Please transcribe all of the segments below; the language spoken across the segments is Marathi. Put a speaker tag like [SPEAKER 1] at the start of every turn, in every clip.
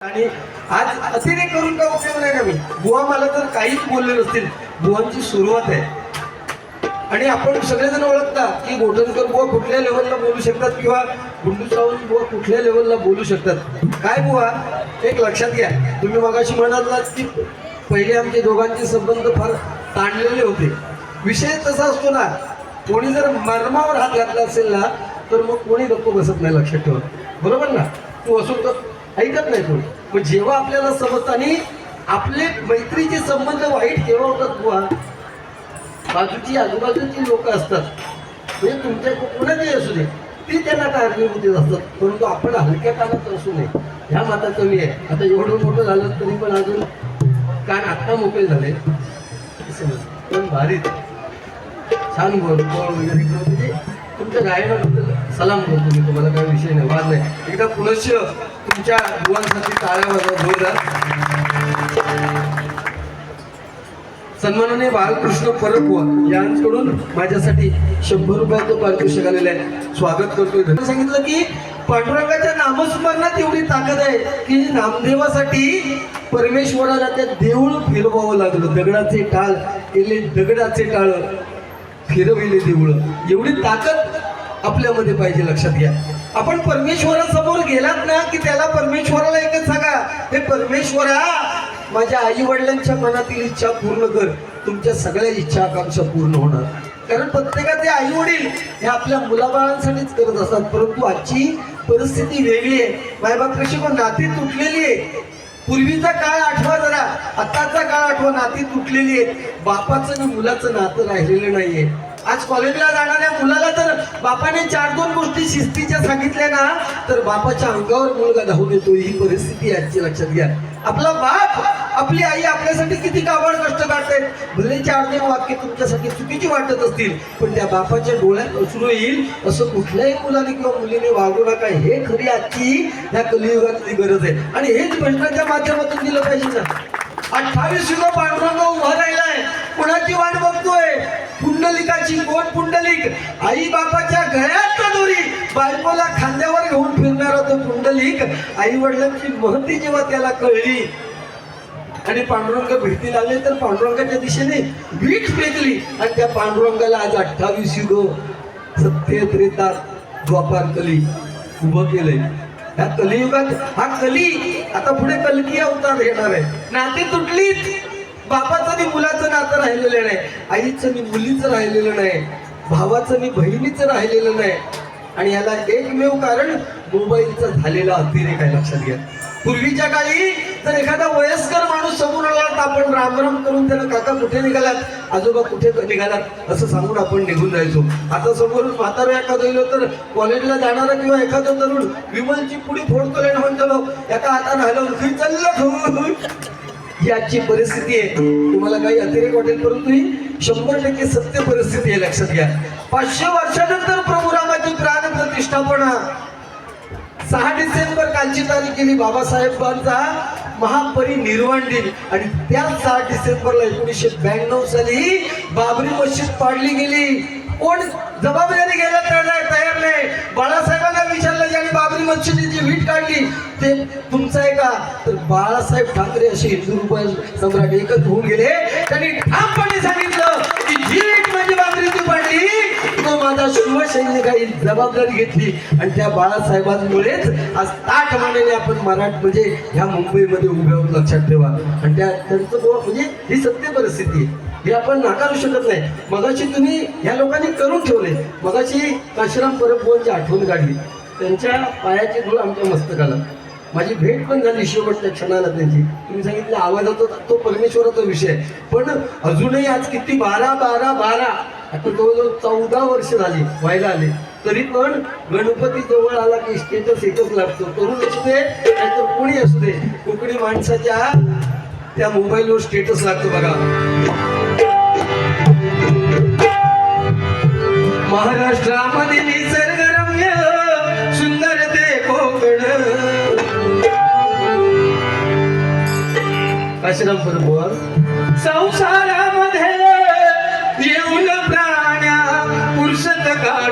[SPEAKER 1] आणि आज असे नाही करून का उपयोग नाही का मी? बुवा मला तर काहीच बोलले नसतील. बुवांची सुरुवात आहे. आणि आपण सगळेजण ओळखतात की गोठणकर बुवा कुठल्या लेवलला बोलू शकतात किंवा गुंडू सावंत बुवा कुठल्या लेवलला बोलू शकतात? काय बुवा? एक लक्षात घ्या. तुम्ही मगाशी म्हणालात की पहिले आमचे दोघांचे संबंध फार ताणलेले होते. विषय तसा असतो ना कोणी जर मर्मावर हात घातला असेल ना तर मग कोणी गप्प बसत नाही लक्षात ठेवा बरोबर ना? तू असून तर ऐकत नाही कोणी. मग जेव्हा आपल्याला समजतं आणि आपले मैत्रीचे संबंध वाईट केव्हा होतात बुवा? बाजूची आजूबाजूची लोक असतात. म्हणजे तुमच्या कोणाचेही असू दे ती त्यांना कारणीभूत असतात. परंतु आपण हलक्या कानात असू नये. ह्या माता कमी आहे. आता एवढं मोठं झालं तरी पण अजून कान आत्ता मोकळे झाले. पण भारीच छान बोल बोल वगैरे करून म्हणजे तुमच्या गायनाबद्दल सलाम करतो मी. तुम्हाला काही विषय नाही. वाद नाही. एकदा पुनश्च तुमच्या दुवांसाठी टाळ्या वाजवा सन्मानाने बालकृष्ण परब यांकडून माझ्यासाठी शंभर रुपयाचं पारितोषिक आलेलं आहे. स्वागत करतोय. सांगितलं की पांडुरंगाच्या नामस्मरणात एवढी ताकद आहे की नामदेवासाठी परमेश्वराला त्या देऊळ फिरवावं लागलं. दगडाचे टाळ केले दगडाचे टाळ फिरविले देऊळ. एवढी ताकद आपल्यामध्ये पाहिजे लक्षात घ्या. आपण परमेश्वरासमोर गेलात ना की त्याला परमेश्वराला एकच सांगा हे परमेश्वरा माझ्या आई वडिलांच्या मनातील इच्छा पूर्ण कर. तुमच्या सगळ्या इच्छा आकांक्षा पूर्ण होणार. कारण प्रत्येकाचे आई वडील हे आपल्या मुलाबाळांसाठीच करत असतात परंतु आजची परिस्थिती वेगळी आहे. मायबाप कशी पण नाती तुटलेली आहे पूर्वीचा काळ आठवा जरा आत्ताचा काळ आठवा नाती तुटलेली आहेत. बापाचं आणि मुलाचं नातं राहिलेलं नाहीये. आज कॉलेजला जाणाऱ्या मुलाला तर बापाने चार दोन गोष्टी शिस्तीच्या सांगितल्या ना तर बापाच्या अंगावर मुलगा धावून येतो. ही परिस्थिती आजची लक्षात घ्या. आपला बाप आपली आई आपल्यासाठी किती काबाड कष्ट काढते भले चार दोन वाक्य तुमच्यासाठी चुकीची वाटत असतील पण त्या बापाच्या डोळ्यात असू येईल असं कुठल्याही मुलाने किंवा मुलीने वागू नका. हे खरी आजची ह्या कलियुगातली गरज आहे. आणि हेच प्रश्नाच्या माध्यमातून दिलं पाहिजे ना. अठ्ठावीस युग पांडुरंग उभा राहिलाय. कुणाची वाट बघतोय? पुंडलिकाची कोण पुंडलिक. आई बापाच्या गळ्यात का दोरी बायकोला खांद्यावर घेऊन फिरणारा तो पुंडलिक. आई वडिलांची महती जेव्हा त्याला कळली आणि पांडुरंग भेटी लागले तर पांडुरंगाच्या दिशेने वीट फेकली आणि त्या पांडुरंगाला आज अठ्ठावीस युग सत्य द्वापार कली उभं केलंय. ह्या कलियुगात हा कली आता पुढे कलकी अवतार येणार आहे. नाते तुटलीच बापाचं आणि मुलाचं नातं राहिलेलं नाही. आईचं मी मुलीचं राहिलेलं नाही. भावाचं मी बहिणीचं राहिलेलं नाही. आणि याला एकमेव कारण मोबाईलचा झालेला अतिरेक आहे लक्षात घ्या. पूर्वीच्या काळी जर एखादा वयस्कर माणूस समोर आला तर आपण राम राम करून त्याला काका कुठे निघालात? आजोबा कुठे निघालात? असं सांगून आपण निघून जायचो. आता समोर म्हातारा एखादं येलो तर कॉलेजला जाणारा किंवा एखादं तरुण विमलची पुढी फोडतो आणि म्हणतो एका हातानं हलवून चाललं ही याची परिस्थिती आहे. तुम्हाला काही अतिरेक वाटेल परंतु ही शंभर टक्के सत्य परिस्थिती आहे. लक्षात घ्या. पाचशे वर्षानंतर प्रभू रामाची प्राण प्रतिष्ठापना सहा डिसेंबर कालची तारीख केली बाबासाहेबांचा महापरिनिर्वाण दिन. आणि त्याच सहा डिसेंबरला एकोणीसशे ब्याण्णव साली बाबरी मस्जिद पाडली गेली. कोण जबाबदारी घ्यायला तयार नाही तयार नाही. बाळासाहेबांना विचारलं ज्याने बाबरी मस्जिदीची वीट काढली ते तुमचं आहे का? तर बाळासाहेब ठाकरे असे हिंदू रुपये सम्राट एकच होऊन गेले. त्यांनी ठामपणे सांगितलं की जी वीट म्हणजे बाबरीची पाडली तो माझा शिवसैनिकांनी जबाबदारी घेतली आणि त्या बाळासाहेबांमुळेच आज ताट मानेने आपण मराठ म्हणजे ह्या मुंबईमध्ये उभे आहोत लक्षात ठेवा. आणि त्या त्यांचं म्हणजे ही सत्य परिस्थिती हे आपण नाकारू शकत नाही. मगाशी तुम्ही ह्या लोकांनी करून ठेवले. मगाशी काशीराम परब आठवण काढली. त्यांच्या पायाची धूळ आमच्या मस्तकाला. माझी भेट पण झाली शेवटच्या क्षणाला त्यांची. तुम्ही सांगितलं आवाजाचा तो परमेश्वराचा विषय आहे. पण अजूनही आज किती बारा बारा बारा आता जवळजवळ चौदा वर्ष झाली व्हायला आले. तरी पण गणपती जवळ आला की स्टेटस एकच लागतो. तरुण असू दे नाहीतर कोणी असू दे कोकणी माणसाच्या त्या मोबाईलवर स्टेटस लागतो बघा. महाराष्ट्रामध्ये निसर्गरम्य सुंदर ते कोकण. काशीराम बरोबर संसारामध्ये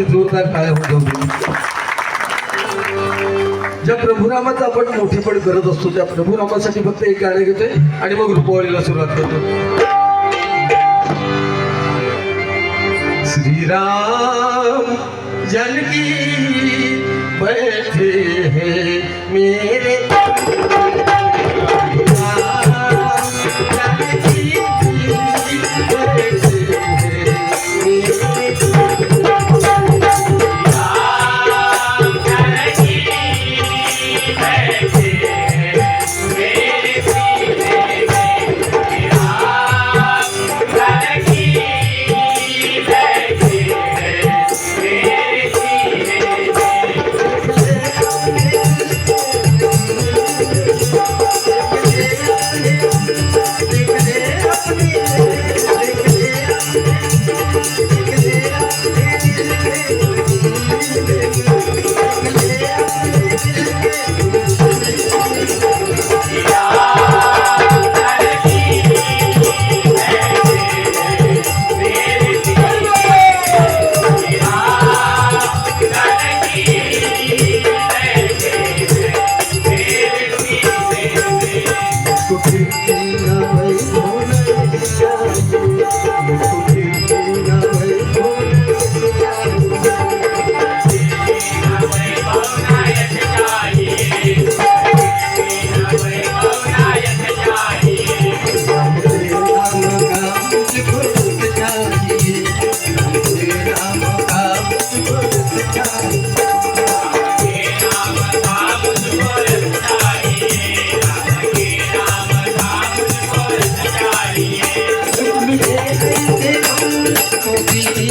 [SPEAKER 1] काशीराम जोरदार काळ्या होत ज्या प्रभुरामाचं आपण मोठेपण करत असतो त्या प्रभुरामासाठी फक्त एक गाणं घेतोय आणि मग रुपवाळीला सुरुवात करतो. श्रीराम जानकी बैठे हैं मेरे রে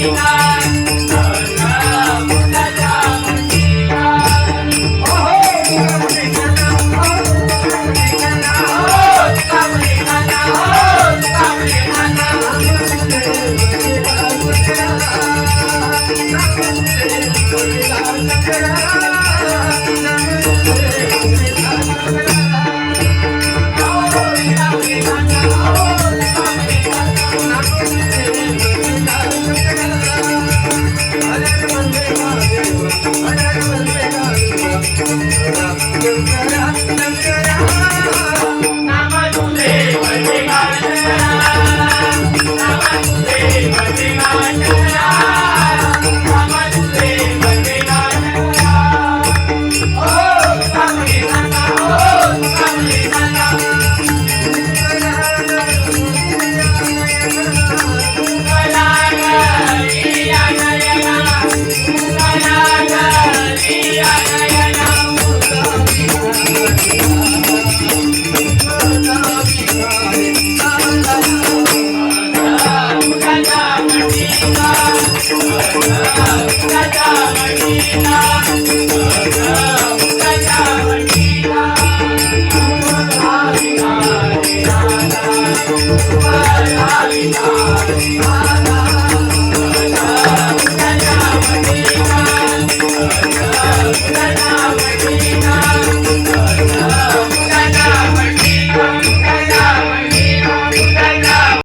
[SPEAKER 1] Senhor. Thank you.